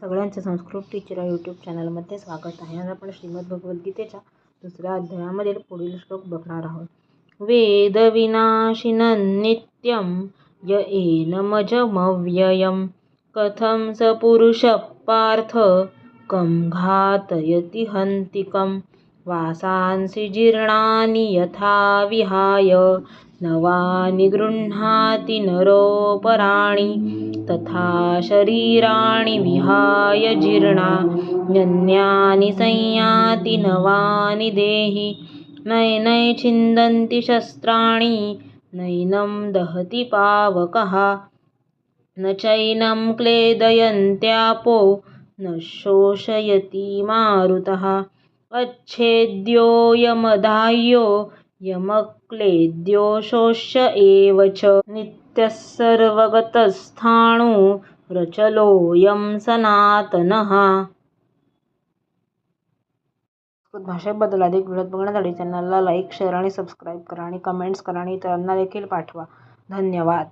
सगळ्यांचं संस्कृत टीचर या यूट्यूब चॅनलमध्ये स्वागत आहे. आज आपण श्रीमद भगवद्गीतेच्या दुसऱ्या अध्यायामधील पुढील श्लोक बघणार आहोत. वेदविनाशिन नित्यं य एनमजमव्ययं कथं स पुरुष पार्थ? कम घातयति हंतिकम वासांसि जीर्णानि यथा विहाय. नवानि गृह्णाति नरोपराणि तथा शरीराणि विहाय जीर्णान्यन्यानि संयाति नवानि देहि नैनैच्छिन्दन्ति शस्त्राणि नैनं दहति पावकः न चैनं क्लेदयन्त्यापो न शोषयति मारुतः अच्छेद्योऽयमदाह्यो यमक्लेद्यो द्योषोश्च एव च। नित्यः सर्वगतस्थाणुरचलोऽयं सनातनः। संस्कृत भाषेबद्दल अधिक व्हिडिओ बघण्यासाठी चॅनलला लाईक शेअर आणि सबस्क्राईब करा आणि कमेंट्स करा आणि इतरांना देखील पाठवा. धन्यवाद.